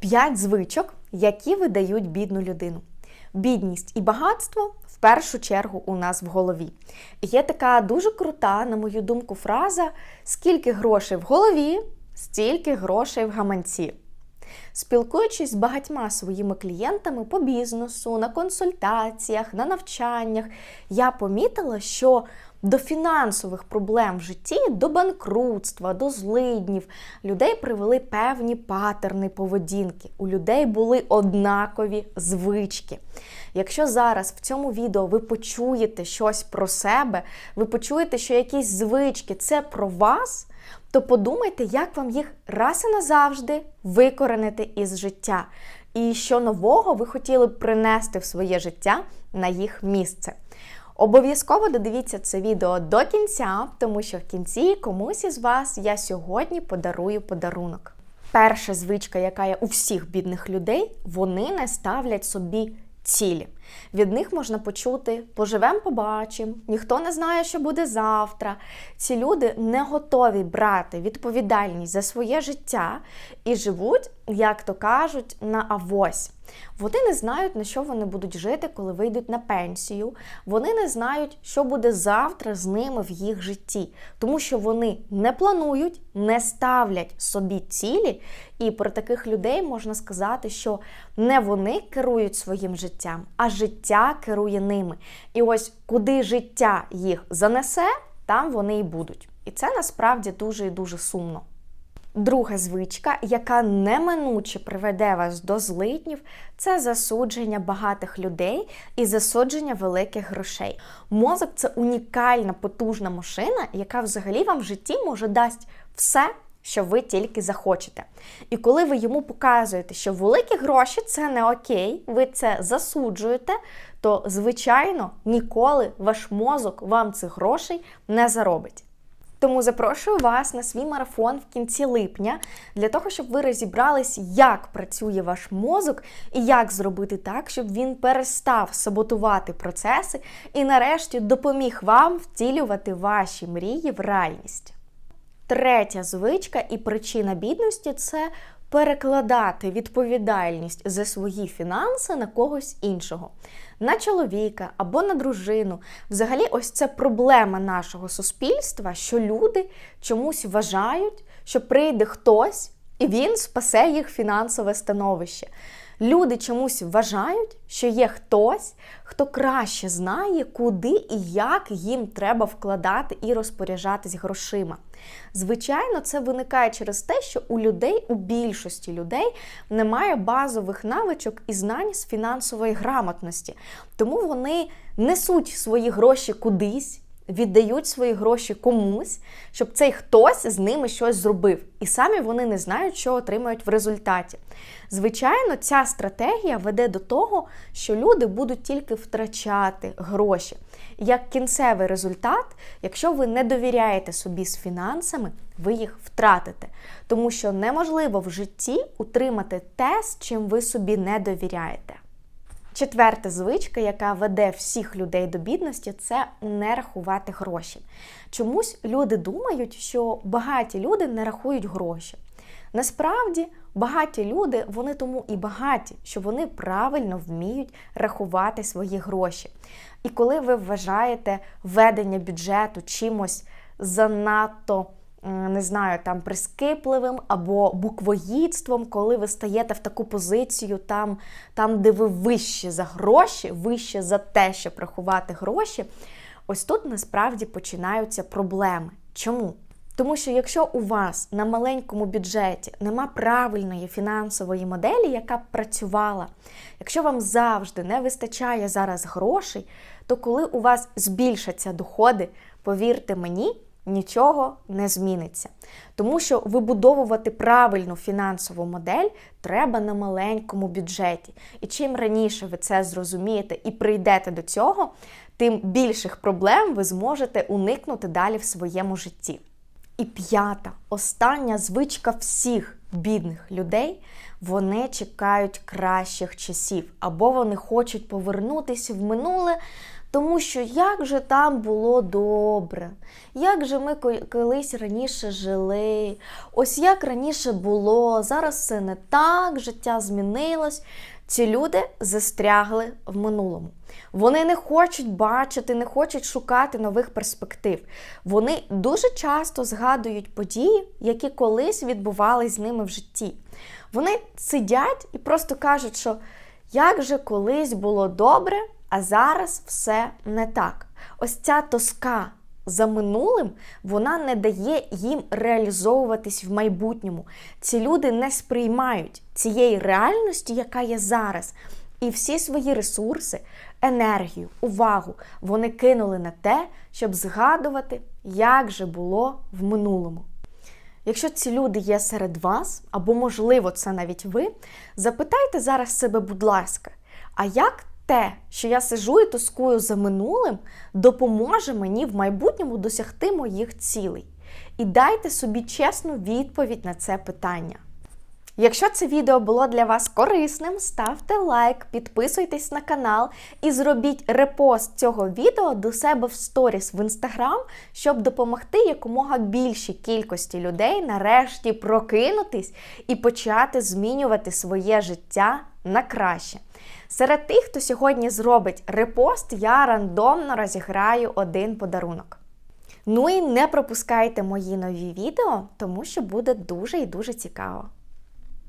П'ять звичок, які видають бідну людину. Бідність і багатство в першу чергу у нас в голові. Є така дуже крута, на мою думку, фраза: скільки грошей в голові, стільки грошей в гаманці. Спілкуючись з багатьма своїми клієнтами по бізнесу, на консультаціях, на навчаннях, я помітила, що до фінансових проблем в житті, до банкрутства, до злиднів людей привели певні патерни поведінки. У людей були однакові звички. Якщо зараз в цьому відео ви почуєте щось про себе, ви почуєте, що якісь звички це про вас, то подумайте, як вам їх раз і назавжди викоренити із життя. І що нового ви хотіли б принести в своє життя на їх місце. Обов'язково додивіться це відео до кінця, тому що в кінці комусь із вас я сьогодні подарую подарунок. Перша звичка, яка є у всіх бідних людей, вони не ставлять собі цілі. Від них можна почути поживем, побачимо, ніхто не знає, що буде завтра. Ці люди не готові брати відповідальність за своє життя і живуть, як то кажуть, на авось. Вони не знають, на що вони будуть жити, коли вийдуть на пенсію. Вони не знають, що буде завтра з ними в їх житті, тому що вони не планують, не ставлять собі цілі. І про таких людей можна сказати, що не вони керують своїм життям, а життя керує ними. І ось куди життя їх занесе, там вони і будуть. І це насправді дуже і дуже сумно. Друга звичка, яка неминуче приведе вас до злиднів, це засудження багатих людей і засудження великих грошей. Мозок це унікальна потужна машина, яка взагалі вам в житті може дасть все. Що ви тільки захочете. І коли ви йому показуєте, що великі гроші це не окей, ви це засуджуєте, то, звичайно, ніколи ваш мозок вам цих грошей не заробить. Тому запрошую вас на свій марафон в кінці липня для того, щоб ви розібрались, як працює ваш мозок і як зробити так, щоб він перестав саботувати процеси і, нарешті, допоміг вам втілювати ваші мрії в реальність. Третя звичка і причина бідності це перекладати відповідальність за свої фінанси на когось іншого, на чоловіка або на дружину. Взагалі, ось це проблема нашого суспільства, що люди чомусь вважають, що прийде хтось і він спасе їх фінансове становище. Люди чомусь вважають, що є хтось, хто краще знає, куди і як їм треба вкладати і розпоряджатись грошима. Звичайно, це виникає через те, що у людей, у більшості людей, немає базових навичок і знань з фінансової грамотності. Тому вони несуть свої гроші кудись віддають свої гроші комусь, щоб цей хтось з ними щось зробив. І самі вони не знають, що отримають в результаті. Звичайно, ця стратегія веде до того, що люди будуть тільки втрачати гроші. Як кінцевий результат, якщо ви не довіряєте собі з фінансами, ви їх втратите. Тому що неможливо в житті утримати те, з чим ви собі не довіряєте. Четверта звичка, яка веде всіх людей до бідності, це не рахувати гроші. Чомусь люди думають, що багаті люди не рахують гроші. Насправді, багаті люди, вони тому і багаті, що вони правильно вміють рахувати свої гроші. І коли ви вважаєте ведення бюджету чимось занадто не знаю, там прискіпливим або буквоїдством, коли ви стаєте в таку позицію, там, там, де ви вище за гроші, вище за те, щоб рахувати гроші, ось тут насправді починаються проблеми. Чому? Тому що якщо у вас на маленькому бюджеті нема правильної фінансової моделі, яка б працювала, якщо вам завжди не вистачає зараз грошей, то коли у вас збільшаться доходи, повірте мені, нічого не зміниться. Тому що вибудовувати правильну фінансову модель треба на маленькому бюджеті. І чим раніше ви це зрозумієте і прийдете до цього, тим більших проблем ви зможете уникнути далі в своєму житті. І п'ята, остання звичка всіх бідних людей. Вони чекають кращих часів, або вони хочуть повернутися в минуле, Тому що як же там було добре, як же ми колись раніше жили, ось як раніше було, зараз все не так, життя змінилось. Ці люди застрягли в минулому. Вони не хочуть бачити, не хочуть шукати нових перспектив. Вони дуже часто згадують події, які колись відбувались з ними в житті. Вони сидять і просто кажуть, що як же колись було добре, а зараз все не так. Ось ця тоска за минулим вона не дає їм реалізовуватись в майбутньому. Ці люди не сприймають цієї реальності, яка є зараз. І всі свої ресурси, енергію, увагу вони кинули на те, щоб згадувати, як же було в минулому. Якщо ці люди є серед вас, або, можливо, це навіть ви, запитайте зараз себе, будь ласка, а як те, що я сижу і тоскую за минулим, допоможе мені в майбутньому досягти моїх цілей? І дайте собі чесну відповідь на це питання. Якщо це відео було для вас корисним, ставте лайк, підписуйтесь на канал і зробіть репост цього відео до себе в сторіс в інстаграм, щоб допомогти якомога більшій кількості людей нарешті прокинутись і почати змінювати своє життя на краще. Серед тих, хто сьогодні зробить репост, я рандомно розіграю один подарунок. Ну і не пропускайте мої нові відео, тому що буде дуже і дуже цікаво.